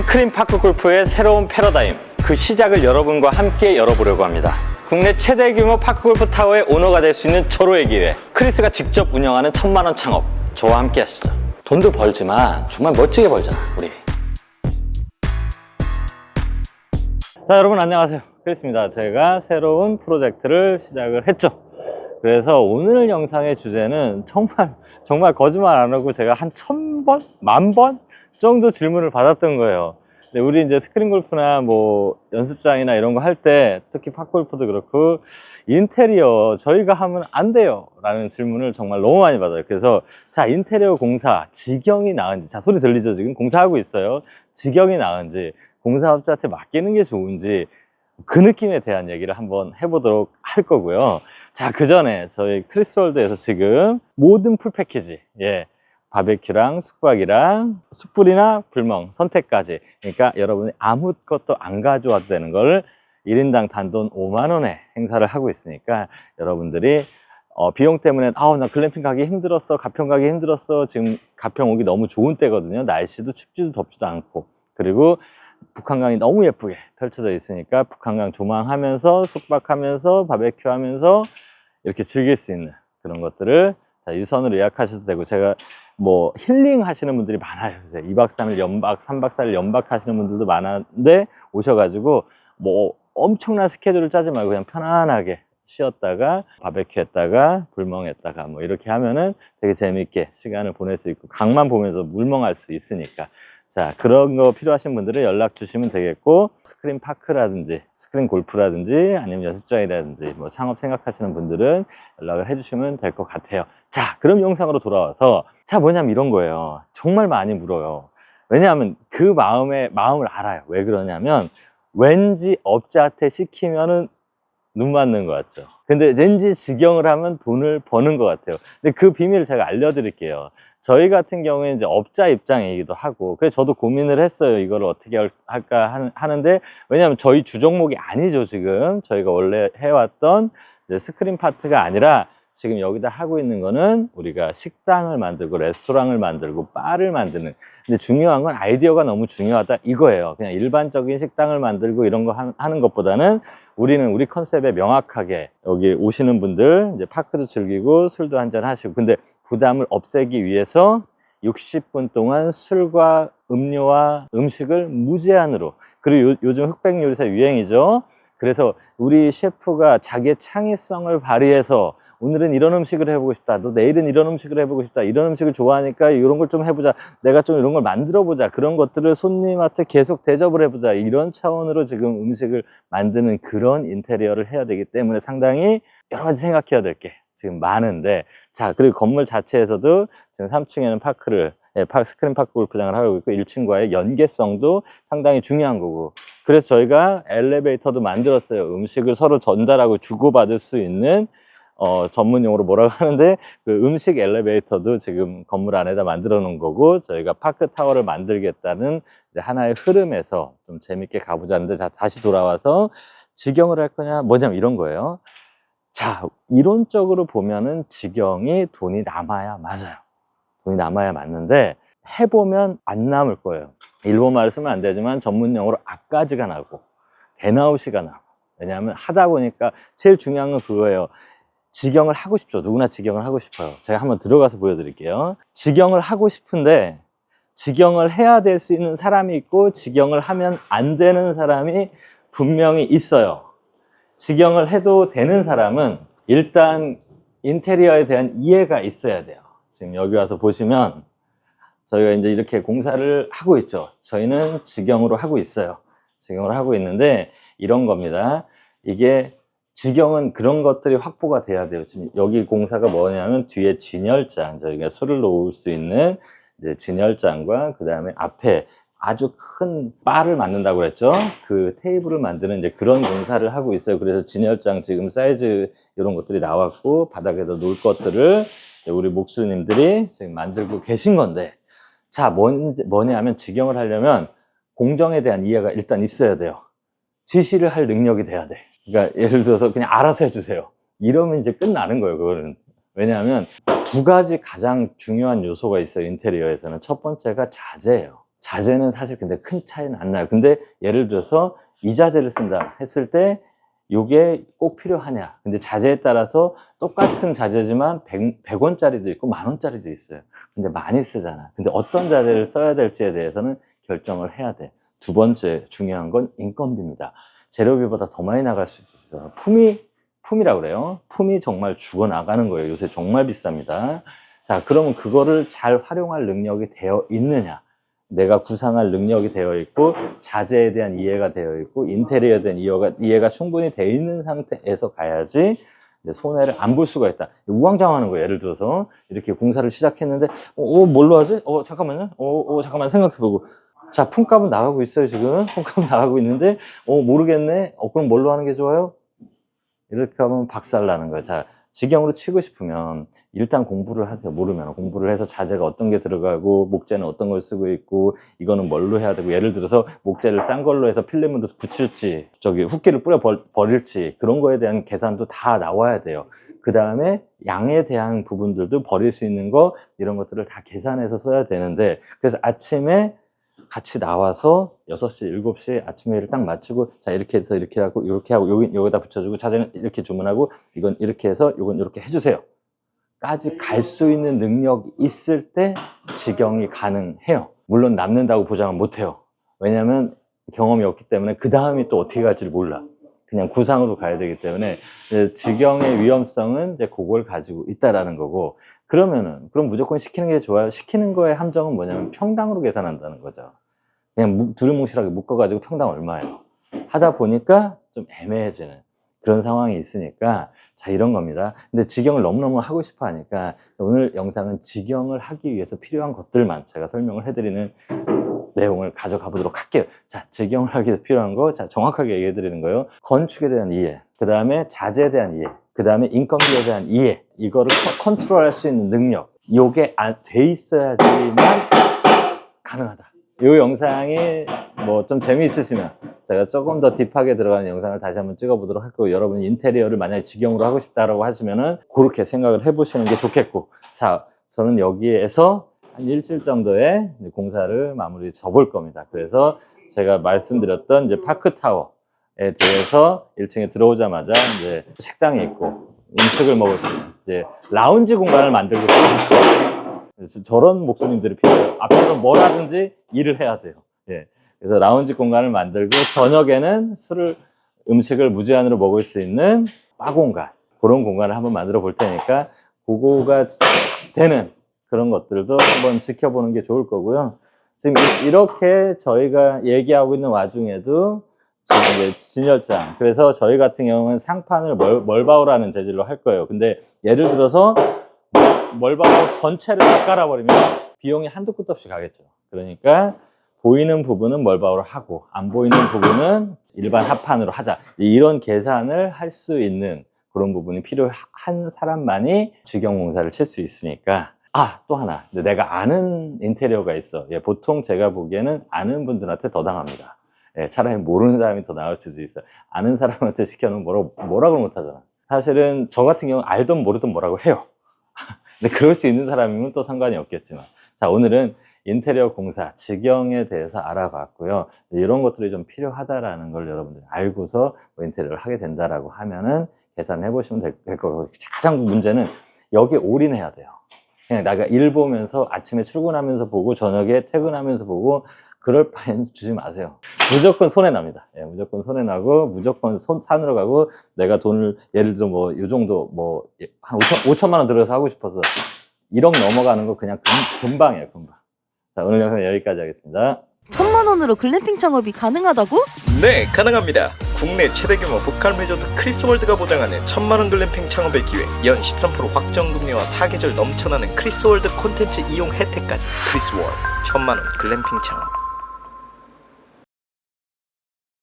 스크린 파크 골프의 새로운 패러다임, 그 시작을 여러분과 함께 열어보려고 합니다. 국내 최대 규모 파크 골프 타워의 오너가 될 수 있는 절호의 기회. 크리스가 직접 운영하는 천만 원 창업. 저와 함께 하시죠. 돈도 벌지만 정말 멋지게 벌잖아, 우리. 자, 여러분 안녕하세요. 크리스입니다. 제가 새로운 프로젝트를 시작을 했죠. 그래서 오늘 영상의 주제는 정말 정말 거짓말 안 하고 제가 한 천 번, 만 번 정도 질문을 받았던 거예요. 근데 우리 이제 스크린 골프나 뭐 연습장이나 이런 거 할 때 특히 팝골프도 그렇고 인테리어 저희가 하면 안 돼요 라는 질문을 정말 너무 많이 받아요. 그래서 자 인테리어 공사 직영이 나은지 자 소리 들리죠 지금 공사하고 있어요. 직영이 나은지 공사업자한테 맡기는 게 좋은지 그 느낌에 대한 얘기를 한번 해보도록 할 거고요. 자, 그 전에 저희 크리스월드에서 지금 모든 풀 패키지, 예. 바베큐랑 숙박이랑 숯불이나 불멍 선택까지. 그러니까 여러분이 아무것도 안 가져와도 되는 걸 1인당 단돈 5만 원에 행사를 하고 있으니까 여러분들이 어, 비용 때문에 아우 나 글램핑 가기 힘들었어 가평 가기 힘들었어 지금 가평 오기 너무 좋은 때거든요 날씨도 춥지도 덥지도 않고 그리고 북한강이 너무 예쁘게 펼쳐져 있으니까 북한강 조망하면서 숙박하면서 바베큐 하면서 이렇게 즐길 수 있는 그런 것들을 자, 유선으로 예약하셔도 되고 제가 뭐 힐링 하시는 분들이 많아요. 이제 2박 3일 연박, 3박 4일 연박 하시는 분들도 많은데 오셔가지고 뭐 엄청난 스케줄을 짜지 말고 그냥 편안하게 쉬었다가 바베큐 했다가 불멍 했다가 뭐 이렇게 하면은 되게 재밌게 시간을 보낼 수 있고 강만 보면서 물멍할 수 있으니까 자 그런 거 필요하신 분들은 연락 주시면 되겠고 스크린 파크라든지 스크린 골프라든지 아니면 연습장이라든지 뭐 창업 생각하시는 분들은 연락을 해주시면 될 것 같아요. 자 그럼 영상으로 돌아와서 자 뭐냐면 이런 거예요. 정말 많이 물어요. 왜냐하면 그 마음의 마음을 알아요. 왜 그러냐면 왠지 업자한테 시키면은 눈 맞는 것 같죠. 근데 왠지 직영을 하면 돈을 버는 것 같아요. 근데 그 비밀을 제가 알려드릴게요. 저희 같은 경우에 이제 업자 입장이기도 하고, 그래서 저도 고민을 했어요. 이걸 어떻게 할- 할까 하는- 하는데, 왜냐하면 저희 주 종목이 아니죠, 지금. 저희가 원래 해왔던 스크린 파트가 아니라, 지금 여기다 하고 있는 거는 우리가 식당을 만들고 레스토랑을 만들고 바를 만드는. 근데 중요한 건 아이디어가 너무 중요하다 이거예요. 그냥 일반적인 식당을 만들고 이런 거 하- 하는 것보다는 우리는 우리 컨셉에 명확하게 여기 오시는 분들 이제 파크도 즐기고 술도 한잔 하시고. 근데 부담을 없애기 위해서 60분 동안 술과 음료와 음식을 무제한으로 그리고 요, 요즘 흑백 요리사 유행이죠 그래서 우리 셰프가 자기의 창의성을 발휘해서 오늘은 이런 음식을 해보고 싶다. 너 내일은 이런 음식을 해보고 싶다. 이런 음식을 좋아하니까 이런 걸 좀 해보자. 내가 좀 이런 걸 만들어 보자. 그런 것들을 손님한테 계속 대접을 해보자. 이런 차원으로 지금 음식을 만드는 그런 인테리어를 해야 되기 때문에 상당히 여러 가지 생각해야 될 게 지금 많은데 자 그리고 건물 자체에서도 지금 3층에는 파크를 스크린 파크 골프장을 하고 있고 1층과의 연계성도 상당히 중요한 거고. 그래서 저희가 엘리베이터도 만들었어요. 음식을 서로 전달하고 주고받을 수 있는 어, 전문 용어로 뭐라고 하는데 그 음식 엘리베이터도 지금 건물 안에다 만들어 놓은 거고 저희가 파크 타워를 만들겠다는 하나의 흐름에서 좀 재밌게 가보자는데 자, 다시 돌아와서 직영을 할 거냐 뭐냐면 이런 거예요. 자 이론적으로 보면은 직영이 돈이 남아야 맞아요 돈이 남아야 맞는데 해보면 안 남을 거예요 일본말을 쓰면 안 되지만 전문 용어로 악가지가 나고 개나우시가 나고 왜냐하면 하다 보니까 제일 중요한 건 그거예요 직영을 하고 싶죠. 누구나 직영을 하고 싶어요. 제가 한번 들어가서 보여드릴게요. 직영을 하고 싶은데 직영을 해야 될 수 있는 사람이 있고 직영을 하면 안 되는 사람이 분명히 있어요. 직영을 해도 되는 사람은 일단 인테리어에 대한 이해가 있어야 돼요. 지금 여기 와서 보시면 저희가 이제 이렇게 공사를 하고 있죠. 저희는 직영으로 하고 있어요. 직영을 하고 있는데 이런 겁니다. 이게 직영은 그런 것들이 확보가 돼야 돼요. 지금 여기 공사가 뭐냐면 뒤에 진열장, 저희가 술을 놓을 수 있는 진열장과 그 다음에 앞에 아주 큰 바를 만든다고 그랬죠. 그 테이블을 만드는 이제 그런 공사를 하고 있어요. 그래서 진열장 지금 사이즈 이런 것들이 나왔고 바닥에다 놓을 것들을 우리 목수님들이 만들고 계신 건데 자, 뭔, 뭐냐면 직영을 하려면 공정에 대한 이해가 일단 있어야 돼요. 지시를 할 능력이 돼야 돼. 그러니까 예를 들어서 그냥 알아서 해주세요. 이러면 이제 끝나는 거예요, 그거는. 왜냐하면 두 가지 가장 중요한 요소가 있어요, 인테리어에서는. 첫 번째가 자재예요. 자재는 사실 근데 큰 차이는 안 나요. 근데 예를 들어서 이 자재를 쓴다 했을 때 이게 꼭 필요하냐. 근데 자재에 따라서 똑같은 자재지만 100, 100원짜리도 있고 만 원짜리도 있어요. 근데 많이 쓰잖아. 근데 어떤 자재를 써야 될지에 대해서는 결정을 해야 돼. 두 번째 중요한 건 인건비입니다. 재료비보다 더 많이 나갈 수도 있어. 품위, 품이라고 그래요. 품이 정말 죽어나가는 거예요. 요새 정말 비쌉니다. 자, 그러면 그거를 잘 활용할 능력이 되어 있느냐? 내가 구상할 능력이 되어 있고, 자재에 대한 이해가 되어 있고, 인테리어에 대한 이해가, 이해가 충분히 되어 있는 상태에서 가야지 손해를 안 볼 수가 있다. 우왕좌왕하는 거예요. 예를 들어서 이렇게 공사를 시작했는데, 어, 어, 뭘로 하지? 어, 잠깐만요. 어, 어, 잠깐만 생각해보고. 자, 품값은 나가고 있어요, 지금. 품값은 나가고 있는데, 어, 모르겠네. 어, 그럼 뭘로 하는 게 좋아요? 이렇게 하면 박살 나는 거예요. 자, 직영으로 치고 싶으면 일단 공부를 하세요. 모르면 공부를 해서 자재가 어떤 게 들어가고 목재는 어떤 걸 쓰고 있고 이거는 뭘로 해야 되고 예를 들어서 목재를 싼 걸로 해서 필름으로 붙일지 저기 훅기를 뿌려 버, 버릴지 그런 거에 대한 계산도 다 나와야 돼요. 그 다음에 양에 대한 부분들도 버릴 수 있는 거 이런 것들을 다 계산해서 써야 되는데 그래서 아침에 같이 나와서 6시, 7시에 아침 회의를 딱 마치고 자 이렇게 해서 이렇게 하고 이렇게 하고 여기 여기다 붙여주고 자재는 이렇게 주문하고 이건 이렇게 해서 이건 이렇게 해주세요. 까지 갈 수 있는 능력이 있을 때 직영이 가능해요. 물론 남는다고 보장은 못해요. 왜냐하면 경험이 없기 때문에 그 다음이 또 어떻게 갈지를 몰라. 그냥 구상으로 가야 되기 때문에 직영의 위험성은 이제 그걸 가지고 있다라는 거고 그러면은 그럼 무조건 시키는 게 좋아요. 시키는 거의 함정은 뭐냐면 평당으로 계산한다는 거죠. 그냥 무- 두루뭉실하게 묶어가지고 평당 얼마예요. 하다 보니까 좀 애매해지는 그런 상황이 있으니까 자 이런 겁니다. 근데 직영을 너무너무 하고 싶어 하니까 오늘 영상은 직영을 하기 위해서 필요한 것들만 제가 설명을 해드리는 내용을 가져가 보도록 할게요. 자, 직영을 하기 위해서 필요한 거, 자, 정확하게 얘기해 드리는 거예요. 건축에 대한 이해, 그 다음에 자재에 대한 이해, 그 다음에 인건비에 대한 이해, 이거를 컨- 컨트롤 할 수 있는 능력, 요게 안- 돼 있어야지만 가능하다. 이 영상이 뭐 좀 재미있으시면 제가 조금 더 딥하게 들어가는 영상을 다시 한번 찍어보도록 할 거고 여러분이 인테리어를 만약에 직영으로 하고 싶다라고 하시면은 그렇게 생각을 해보시는 게 좋겠고 자 저는 여기에서 한 일주일 이제 공사를 마무리 접을 겁니다. 그래서 제가 말씀드렸던 이제 파크타워에 대해서 1층에 들어오자마자 이제 식당이 있고 음식을 먹을 수 있는 이제 라운지 공간을 만들고 있습니다. 저런 목수님들이 필요해요. 앞에서 뭘 하든지 일을 해야 돼요. 예. 그래서 라운지 공간을 만들고 저녁에는 술을 음식을 무제한으로 먹을 수 있는 바 공간 그런 공간을 한번 만들어 볼 테니까 그거가 되는 그런 것들도 한번 지켜보는 게 좋을 거고요. 지금 이- 이렇게 저희가 얘기하고 있는 와중에도 지금 이제 진열장 그래서 저희 같은 경우는 상판을 멀, 멀바우라는 재질로 할 거예요. 근데 예를 들어서 멀바우 전체를 다 깔아버리면 비용이 한두 끗도 없이 가겠죠. 그러니까 보이는 부분은 멀바우로 하고 안 보이는 부분은 일반 합판으로 하자. 이런 계산을 할 수 있는 그런 부분이 필요한 사람만이 직영공사를 칠 수 있으니까 아, 또 하나. 내가 아는 인테리어가 있어. 예, 보통 제가 보기에는 아는 분들한테 더 당합니다. 예, 차라리 모르는 사람이 더 나을 수도 있어요. 아는 사람한테 시켜놓으면 뭐라고, 뭐라고 못하잖아. 사실은 저 같은 경우는 알든 모르든 뭐라고 해요. 근데 그럴 수 있는 사람이면 또 상관이 없겠지만. 자, 오늘은 인테리어 공사, 직영에 대해서 알아봤고요. 이런 것들이 좀 필요하다라는 걸 여러분들이 알고서 뭐 인테리어를 하게 된다라고 하면은 계산을 해보시면 될, 될 거고. 가장 문제는 여기에 올인해야 돼요. 그냥 내가 일 보면서 아침에 출근하면서 보고 저녁에 퇴근하면서 보고 그럴 바엔 주지 마세요. 무조건 손해 납니다. 예, 무조건 손해 나고 무조건 손 산으로 가고 내가 돈을 예를 들어 뭐 요 정도 뭐 한 5천, 5천만 원 들여서 하고 싶어서 1억 넘어가는 거 그냥 금, 금방이에요, 금방. 자, 오늘 영상 여기까지 하겠습니다. 천만 원으로 글램핑 창업이 가능하다고? 네, 가능합니다. 국내 최대 규모 북한 리조트 크리스월드가 보장하는 천만원 글램핑 창업의 기회, 연 13% 확정금리와 사계절 넘쳐나는 크리스월드 콘텐츠 이용 혜택까지. 크리스월드 천만원 글램핑 창업